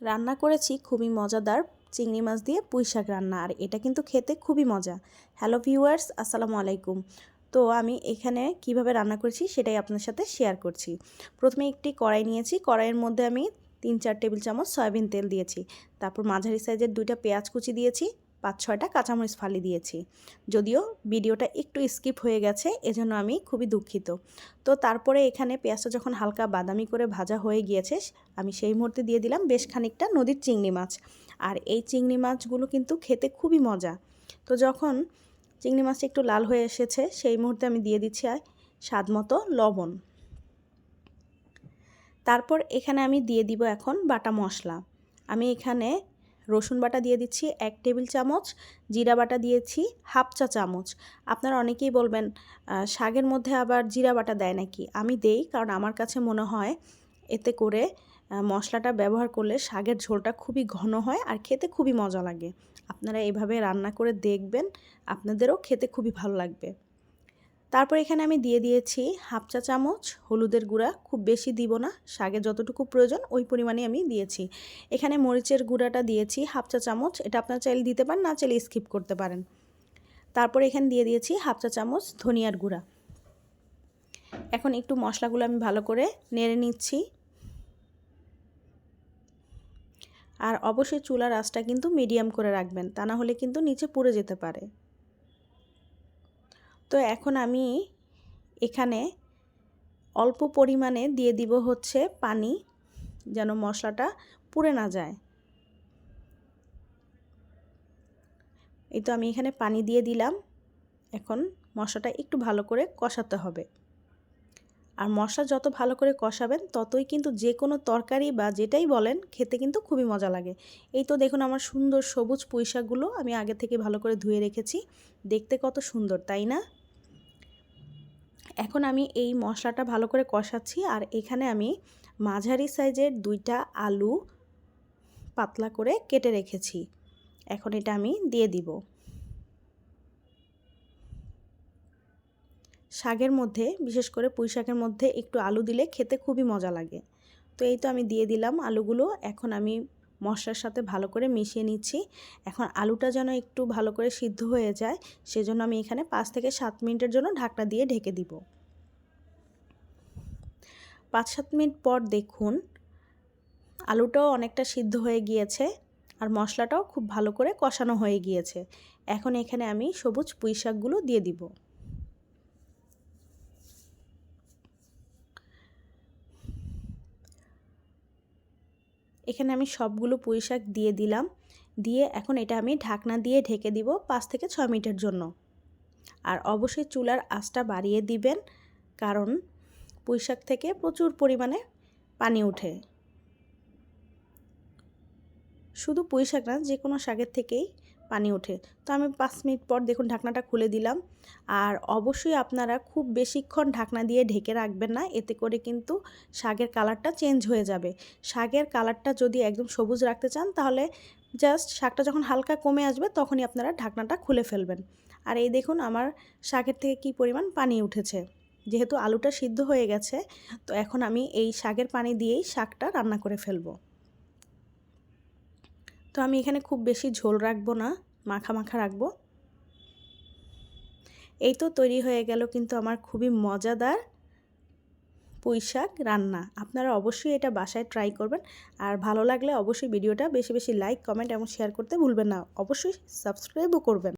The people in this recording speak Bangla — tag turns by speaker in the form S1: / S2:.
S1: রান্না করেছি খুবই মজাদার চিংড়ি মাছ দিয়ে পুঁই শাক রান্না, আর এটা কিন্তু খেতে খুবই মজা। হ্যালো ভিউয়ার্স, আসসালামু আলাইকুম। তো আমি এখানে কীভাবে রান্না করেছি সেটাই আপনার সাথে শেয়ার করছি। প্রথমে একটি কড়াই নিয়েছি, কড়াইয়ের মধ্যে আমি তিন চার টেবিল চামচ সয়াবিন তেল দিয়েছি। তারপর মাঝারি সাইজের দুইটা পেঁয়াজ কুচি দিয়েছি পাঁচ ছয়টা কাঁচামরিচ ফালি দিয়েছি। যদিও ভিডিওটা একটু স্কিপ হয়ে গেছে, এজন্য আমি খুবই দুঃখিত। তো তারপরে এখানে পেঁয়াজটা যখন হালকা বাদামি করে ভাজা হয়ে গিয়েছে, আমি সেই মুহূর্তে দিয়ে দিলাম বেশ খানিকটা নদীর চিংড়ি মাছ। আর এই চিংড়ি মাছগুলো কিন্তু খেতে খুবই মজা। তো যখন চিংড়ি মাছটা একটু লাল হয়ে এসেছে, সেই মুহূর্তে আমি দিয়ে দিচ্ছি স্বাদ মতো লবণ। তারপর এখানে আমি দিয়ে দিব এখন বাটা মশলা। আমি এখানে রসুন বাটা দিয়ে দিচ্ছি এক টেবিল চামচ, জিরা বাটা দিয়েছি হাফ চা চামচ। আপনারা অনেকেই বলবেন শাকের মধ্যে আবার জিরা বাটা দেয় নাকি? আমি দেই, কারণ আমার কাছে মনে হয় এতে করে মশলাটা ব্যবহার করলে শাকের ঝোলটা খুবই ঘন হয় আর খেতে খুবই মজা লাগে। আপনারা এভাবে রান্না করে দেখবেন, আপনাদেরও খেতে খুবই ভালো লাগবে। তারপর এখানে আমি দিয়ে দিয়েছি হাফ চা চামচ, হলুদের গুঁড়া, খুব বেশি দিব না শাকে যতটুকু প্রয়োজন ওই পরিমাণে আমি দিয়েছি। এখানে মরিচের গুঁড়াটা দিয়েছি হাফ চা চামচ, এটা আপনার চাইলে দিতে পারেন, না চাইলে স্কিপ করতে পারেন। তারপর এখানে দিয়ে দিয়েছি হাফ চা চামচ ধনিয়ার গুঁড়া। এখন একটু মশলাগুলো আমি ভালো করে নেড়ে নিচ্ছি। আর অবশ্যই চুলার আঁচটা কিন্তু মিডিয়াম করে রাখবেন, তা না হলে কিন্তু নিচে পুড়ে যেতে পারে। তো এখন আমি এখানে অল্প পরিমাণে দিয়ে দিব হচ্ছে পানি, যেন মশলাটা পুড়ে না যায়। এই তো আমি এখানে পানি দিয়ে দিলাম। এখন মশলাটা একটু ভালো করে কষাতে হবে। আর মশলা যত ভালো করে কষাবেন, ততই কিন্তু যে কোনো তরকারি বা যেটাই বলেন, খেতে কিন্তু খুবই মজা লাগে। এই তো দেখুন আমার সুন্দর সবুজ পুঁইশাকগুলো আমি আগে থেকে ভালো করে ধুয়ে রেখেছি। দেখতে কত সুন্দর, তাই না? এখন আমি এই মশলাটা ভালো করে কষাচ্ছি আর এখানে আমি মাঝারি সাইজের দুইটা আলু পাতলা করে কেটে রেখেছি। এখন এটা আমি দিয়ে দিব। শাকের মধ্যে, বিশেষ করে পুঁই শাকের মধ্যে একটু আলু দিলে খেতে খুবই মজা লাগে। তো এই তো আমি দিয়ে দিলাম আলুগুলো। এখন আমি মশলার সাথে ভালো করে মিশিয়ে নিচ্ছি। এখন আলুটা যেন একটু ভালো করে সিদ্ধ হয়ে যায়, সেজন্য আমি এখানে পাঁচ থেকে সাত মিনিটের জন্য ঢাকনা দিয়ে ঢেকে দিব। পাঁচ সাত মিনিট পর দেখুন, আলুটাও অনেকটা সিদ্ধ হয়ে গিয়েছে আর মশলাটাও খুব ভালো করে কষানো হয়ে গিয়েছে। এখন এখানে আমি সবুজ পুঁই শাকগুলো দিয়ে দিব। এখানে আমি সবগুলো পুঁই শাক দিয়ে দিলাম। দিয়ে এখন এটা আমি ঢাকনা দিয়ে ঢেকে দিব পাঁচ থেকে ছ মিনিটের জন্য। আর অবশ্যই চুলার আঁচটা বাড়িয়ে দিবেন, কারণ পুঁই শাক থেকে প্রচুর পরিমাণে পানি উঠে শুধু পুঁই শাক না যে কোনো শাকের থেকেই পানি ওঠে। তো আমি পাঁচ মিনিট পর দেখুন ঢাকনাটা খুলে দিলাম। আর অবশ্যই আপনারা খুব বেশিক্ষণ ঢাকনা দিয়ে ঢেকে রাখবেন না, এতে করে কিন্তু শাকের কালারটা চেঞ্জ হয়ে যাবে। শাকের কালারটা যদি একদম সবুজ রাখতে চান, তাহলে জাস্ট শাকটা যখন হালকা কমে আসবে, তখনই আপনারা ঢাকনাটা খুলে ফেলবেন। আর এই দেখুন আমার শাকের থেকে কি পরিমাণ পানি উঠেছে। যেহেতু আলুটা সিদ্ধ হয়ে গেছে, তো এখন আমি এই শাকের পানি দিয়েই শাকটা রান্না করে ফেলব। তো আমি এখানে খুব বেশি ঝোল রাখব না, মাখা মাখা রাখব। এই তো তৈরি হয়ে গেল কিন্তু আমার খুবই মজাদার পুঁই শাক রান্না। আপনারা অবশ্যই এটা বাসায় ট্রাই করবেন। আর ভালো লাগলে অবশ্যই ভিডিওটা বেশি বেশি লাইক কমেন্ট এবং শেয়ার করতে ভুলবেন না। অবশ্যই সাবস্ক্রাইবও করবেন।